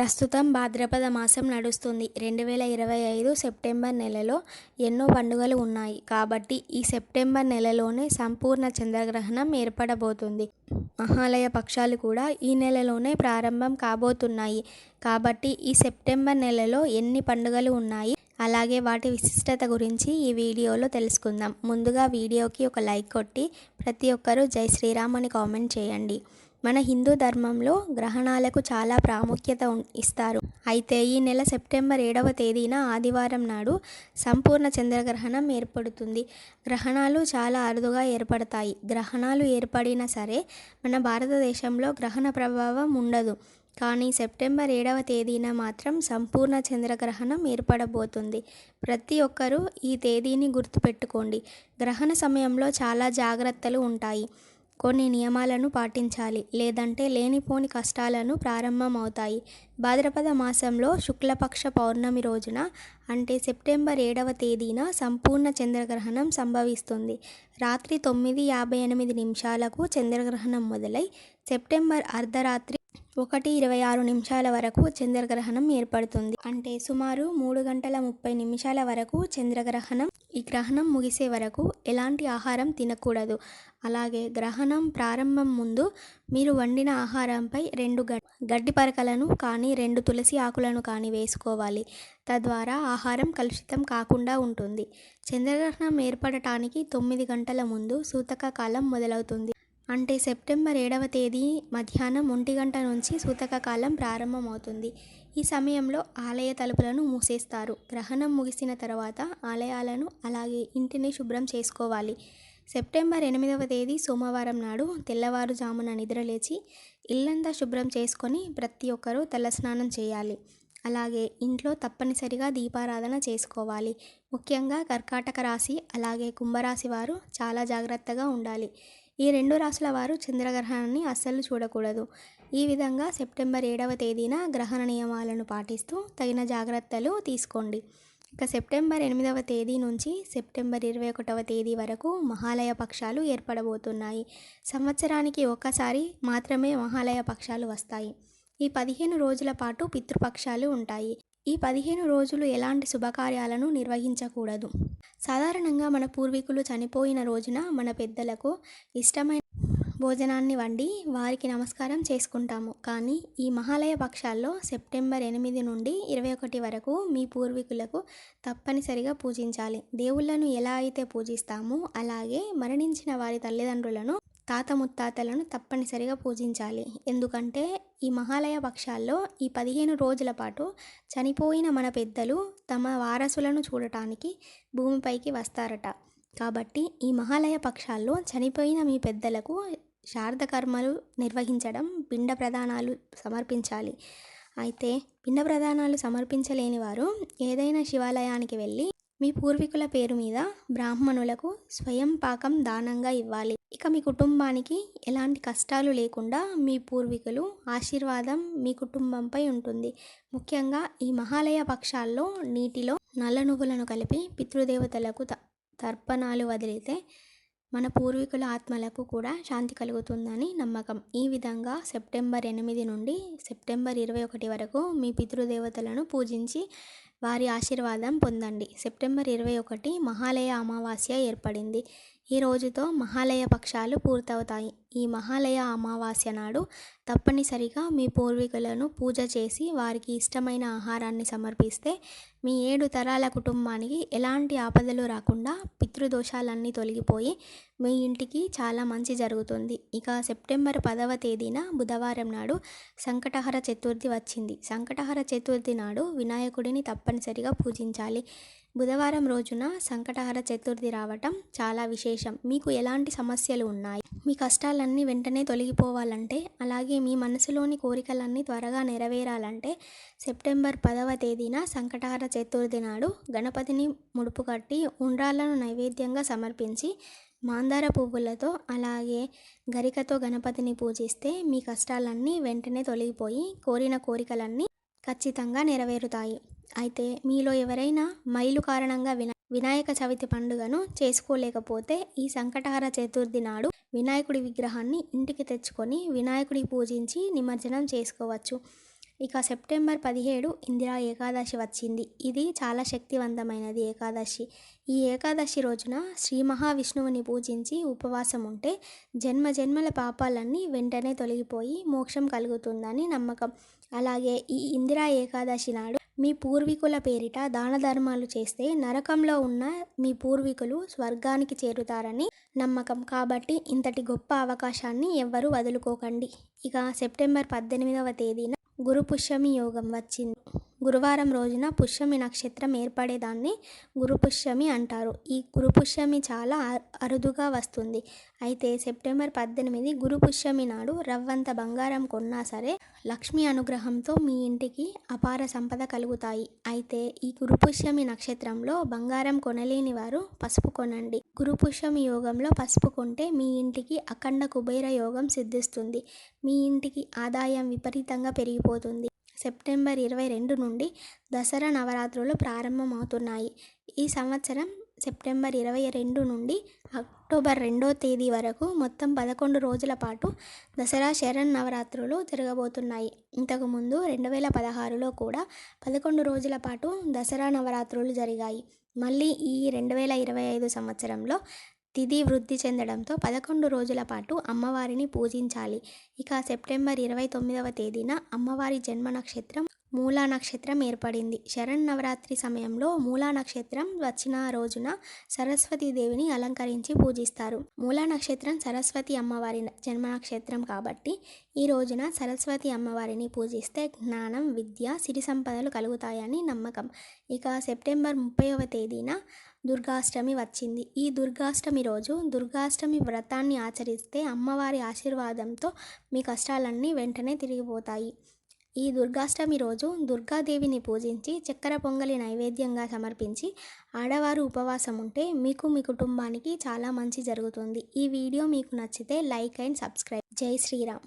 ప్రస్తుతం భాద్రపద మాసం నడుస్తుంది. రెండు వేల ఇరవై ఐదు సెప్టెంబర్ నెలలో ఎన్నో పండుగలు ఉన్నాయి. కాబట్టి ఈ సెప్టెంబర్ నెలలోనే సంపూర్ణ చంద్రగ్రహణం ఏర్పడబోతుంది. మహాలయ పక్షాలు కూడా ఈ నెలలోనే ప్రారంభం కాబోతున్నాయి. కాబట్టి ఈ సెప్టెంబర్ నెలలో ఎన్ని పండుగలు ఉన్నాయి? అలాగే వాటి విశిష్టత గురించి ఈ వీడియోలో తెలుసుకుందాం. ముందుగా వీడియోకి ఒక లైక్ కొట్టి ప్రతి ఒక్కరూ జై శ్రీరామ్ అని కామెంట్ చేయండి. మన హిందూ ధర్మంలో గ్రహణాలకు చాలా ప్రాముఖ్యత ఇస్తారు. అయితే ఈ నెల సెప్టెంబర్ ఏడవ తేదీన ఆదివారం నాడు సంపూర్ణ చంద్రగ్రహణం ఏర్పడుతుంది. గ్రహణాలు చాలా అరుదుగా ఏర్పడతాయి. గ్రహణాలు ఏర్పడినా సరే మన భారతదేశంలో గ్రహణ ప్రభావం ఉండదు. కానీ సెప్టెంబర్ ఏడవ తేదీన మాత్రం సంపూర్ణ చంద్రగ్రహణం ఏర్పడబోతుంది. ప్రతి ఒక్కరూ ఈ తేదీని గుర్తుపెట్టుకోండి. గ్రహణ సమయంలో చాలా జాగ్రత్తలు ఉంటాయి. కొన్ని నియమాలను పాటించాలి. లేదంటే లేనిపోని కష్టాలను ప్రారంభమవుతాయి. భాద్రపద మాసంలో శుక్లపక్ష పౌర్ణమి రోజున అంటే సెప్టెంబర్ ఏడవ తేదీన సంపూర్ణ చంద్రగ్రహణం సంభవిస్తుంది. రాత్రి తొమ్మిది యాభై ఎనిమిది నిమిషాలకు చంద్రగ్రహణం మొదలై సెప్టెంబర్ అర్ధరాత్రి ఒకటి ఇరవై ఆరు నిమిషాల వరకు చంద్రగ్రహణం ఏర్పడుతుంది. అంటే సుమారు మూడు గంటల ముప్పై నిమిషాల వరకు చంద్రగ్రహణం ఈ గ్రహణం ముగిసే వరకు ఎలాంటి ఆహారం తినకూడదు. అలాగే గ్రహణం ప్రారంభం ముందు మీరు వండిన ఆహారంపై రెండు గ- గడ్డి పరకలను కానీ రెండు తులసి ఆకులను కానీ వేసుకోవాలి. తద్వారా ఆహారం కలుషితం కాకుండా ఉంటుంది. చంద్రగ్రహణం ఏర్పడటానికి తొమ్మిది గంటల ముందు సూతక కాలం మొదలవుతుంది. అంటే సెప్టెంబర్ ఏడవ తేదీ మధ్యాహ్నం ఒంటి గంట నుంచి సూతక కాలం ప్రారంభమవుతుంది. ఈ సమయంలో ఆలయ తలుపులను మూసేస్తారు. గ్రహణం ముగిసిన తర్వాత ఆలయాలను అలాగే ఇంటిని శుభ్రం చేసుకోవాలి. సెప్టెంబర్ ఎనిమిదవ తేదీ సోమవారం నాడు తెల్లవారుజామున నిద్రలేచి ఇల్లంతా శుభ్రం చేసుకొని ప్రతి ఒక్కరూ తలస్నానం చేయాలి. అలాగే ఇంట్లో తప్పనిసరిగా దీపారాధన చేసుకోవాలి. ముఖ్యంగా కర్కాటక రాశి అలాగే కుంభరాశి వారు చాలా జాగ్రత్తగా ఉండాలి. ఈ రెండు రాశుల వారు చంద్రగ్రహణాన్ని అస్సలు చూడకూడదు. ఈ విధంగా సెప్టెంబర్ ఏడవ తేదీన గ్రహణ నియమాలను పాటిస్తూ తగిన జాగ్రత్తలు తీసుకోండి. ఇక సెప్టెంబర్ ఎనిమిదవ తేదీ నుంచి సెప్టెంబర్ ఇరవై ఒకటవ తేదీ వరకు మహాలయ పక్షాలు ఏర్పడబోతున్నాయి. సంవత్సరానికి ఒక్కసారి మాత్రమే మహాలయ పక్షాలు వస్తాయి. ఈ పదిహేను రోజుల పాటు పితృపక్షాలు ఉంటాయి. ఈ పదిహేను రోజులు ఎలాంటి శుభకార్యాలను నిర్వహించకూడదు. సాధారణంగా మన పూర్వీకులు చనిపోయిన రోజున మన పెద్దలకు ఇష్టమైన భోజనాన్ని వండి వారికి నమస్కారం చేసుకుంటాము. కానీ ఈ మహాలయ పక్షాల్లో సెప్టెంబర్ ఎనిమిది నుండి ఇరవై ఒకటి వరకు మీ పూర్వీకులకు తప్పనిసరిగా పూజించాలి. దేవుళ్ళను ఎలా అయితే పూజిస్తామో అలాగే మరణించిన వారి తల్లిదండ్రులను తాత ముత్తాతలను తప్పనిసరిగా పూజించాలి. ఎందుకంటే ఈ మహాలయ పక్షాల్లో ఈ పదిహేను రోజుల పాటు చనిపోయిన మన పెద్దలు తమ వారసులను చూడటానికి భూమిపైకి వస్తారట. కాబట్టి ఈ మహాలయ పక్షాల్లో చనిపోయిన మీ పెద్దలకు శారద కర్మలు నిర్వహించడం పిండ ప్రదానాలు సమర్పించాలి. అయితే పిండ ప్రదానాలు సమర్పించలేని వారు ఏదైనా శివాలయానికి వెళ్ళి మీ పూర్వీకుల పేరు మీద బ్రాహ్మణులకు స్వయం పాకం దానంగా ఇవ్వాలి. ఇక మీ కుటుంబానికి ఎలాంటి కష్టాలు లేకుండా మీ పూర్వీకులు ఆశీర్వాదం మీ కుటుంబంపై ఉంటుంది. ముఖ్యంగా ఈ మహాలయ పక్షాల్లో నీటిలో నల్ల నువ్వులను కలిపి పితృదేవతలకు త- తర్పణాలు వదిలితే మన పూర్వీకుల ఆత్మలకు కూడా శాంతి కలుగుతుందని నమ్మకం. ఈ విధంగా సెప్టెంబర్ ఎనిమిది నుండి సెప్టెంబర్ ఇరవై ఒకటి వరకు మీ పితృదేవతలను పూజించి వారి ఆశీర్వాదం పొందండి. సెప్టెంబర్ ఇరవై ఒకటి మహాలయ అమావాస్య ఏర్పడింది. ఈ రోజుతో మహాలయ పక్షాలు పూర్తవుతాయి. ఈ మహాలయ అమావాస్య నాడు తప్పనిసరిగా మీ పూర్వీకులను పూజ చేసి వారికి ఇష్టమైన ఆహారాన్ని సమర్పిస్తే మీ ఏడు తరాల కుటుంబానికి ఎలాంటి ఆపదలు రాకుండా పితృదోషాలన్నీ తొలగిపోయి మీ ఇంటికి చాలా మంచి జరుగుతుంది. ఇక సెప్టెంబర్ పదవ తేదీన బుధవారం నాడు సంకటహర చతుర్థి వచ్చింది. సంకటహర చతుర్థి నాడు వినాయకుడిని తప్పనిసరిగా పూజించాలి. బుధవారం రోజున సంకటహర చతుర్థి రావటం చాలా విశేషం. మీకు ఎలాంటి సమస్యలు ఉన్నాయి? మీ కష్టాలన్నీ వెంటనే తొలగిపోవాలంటే అలాగే మీ మనసులోని కోరికలన్నీ త్వరగా నెరవేరాలంటే సెప్టెంబర్ పదవ తేదీన సంకటహర చతుర్థి నాడు గణపతిని ముడుపు కట్టి ఉండ్రాలను నైవేద్యంగా సమర్పించి మాందార పువ్వులతో అలాగే గరికతో గణపతిని పూజిస్తే మీ కష్టాలన్నీ వెంటనే తొలగిపోయి కోరిన కోరికలన్నీ ఖచ్చితంగా నెరవేరుతాయి. అయితే మీలో ఎవరైనా మైలు కారణంగా వినా వినాయక చవితి పండుగను చేసుకోలేకపోతే ఈ సంకటహర చతుర్థి నాడు వినాయకుడి విగ్రహాన్ని ఇంటికి తెచ్చుకొని వినాయకుడి పూజించి నిమజ్జనం చేసుకోవచ్చు. ఇక సెప్టెంబర్ పదిహేడు ఇందిరా ఏకాదశి వచ్చింది. ఇది చాలా శక్తివంతమైనది ఏకాదశి. ఈ ఏకాదశి రోజున శ్రీ మహావిష్ణువుని పూజించి ఉపవాసం ఉంటే జన్మ జన్మల పాపాలన్నీ వెంటనే తొలగిపోయి మోక్షం కలుగుతుందని నమ్మకం. అలాగే ఈ ఇందిరా ఏకాదశి నాడు మీ పూర్వీకుల పేరిట దాన ధర్మాలు చేస్తే నరకంలో ఉన్న మీ పూర్వీకులు స్వర్గానికి చేరుతారని నమ్మకం. కాబట్టి ఇంతటి గొప్ప అవకాశాన్ని ఎవ్వరూ వదులుకోకండి. ఇక సెప్టెంబర్ పద్దెనిమిదవ తేదీన గురు పుష్యమి యోగం వచ్చింది. గురువారం రోజున పుష్యమి నక్షత్రం ఏర్పడేదాన్ని గురుపుష్యమి అంటారు. ఈ గురుపుష్యమి చాలా అరుదుగా వస్తుంది. అయితే సెప్టెంబర్ పద్దెనిమిది గురుపుష్యమి నాడు రవ్వంత బంగారం కొన్నా సరే లక్ష్మి అనుగ్రహంతో మీ ఇంటికి అపార సంపద కలుగుతాయి. అయితే ఈ గురుపుష్యమి నక్షత్రంలో బంగారం కొనలేని వారు పసుపు కొనండి. గురుపుష్యమి యోగంలో పసుపు కొంటే మీ ఇంటికి అఖండ కుబేర యోగం సిద్ధిస్తుంది. మీ ఇంటికి ఆదాయం విపరీతంగా పెరిగిపోతుంది. సెప్టెంబర్ ఇరవై రెండు నుండి దసరా నవరాత్రులు ప్రారంభమవుతున్నాయి. ఈ సంవత్సరం సెప్టెంబర్ ఇరవై రెండు నుండి అక్టోబర్ రెండో తేదీ వరకు మొత్తం పదకొండు రోజుల పాటు దసరా శరణ్ నవరాత్రులు జరగబోతున్నాయి. ఇంతకుముందు రెండు వేల పదహారులో కూడా పదకొండు రోజుల పాటు దసరా నవరాత్రులు జరిగాయి. మళ్ళీ ఈ రెండు వేల ఇరవై ఐదు సంవత్సరంలో తిథి వృద్ధి చెందడంతో పదకొండు రోజుల పాటు అమ్మవారిని పూజించాలి. ఇక సెప్టెంబర్ ఇరవై తొమ్మిదవ తేదీన అమ్మవారి జన్మ నక్షత్రం మూలా నక్షత్రం ఏర్పడింది. శరణ్ నవరాత్రి సమయంలో మూలా నక్షత్రం వచ్చిన రోజున సరస్వతీ దేవిని అలంకరించి పూజిస్తారు. మూలా నక్షత్రం సరస్వతి అమ్మవారి జన్మ నక్షత్రం కాబట్టి ఈ రోజున సరస్వతి అమ్మవారిని పూజిస్తే జ్ఞానం విద్య సిరి సంపదలు కలుగుతాయని నమ్మకం. ఇక సెప్టెంబర్ ముప్పైవ తేదీన దుర్గాష్టమి వచ్చింది. ఈ దుర్గాష్టమి రోజు దుర్గాష్టమి వ్రతాన్ని ఆచరిస్తే అమ్మవారి ఆశీర్వాదంతో మీ కష్టాలన్నీ వెంటనే తిరిగిపోతాయి. ఈ దుర్గాష్టమి రోజు దుర్గాదేవిని పూజించి చక్కెర పొంగలి నైవేద్యంగా సమర్పించి ఆడవారు ఉపవాసం ఉంటే మీకు మీ కుటుంబానికి చాలా మంచి జరుగుతుంది. ఈ వీడియో మీకు నచ్చితే లైక్ అండ్ సబ్స్క్రైబ్. జై శ్రీరామ్.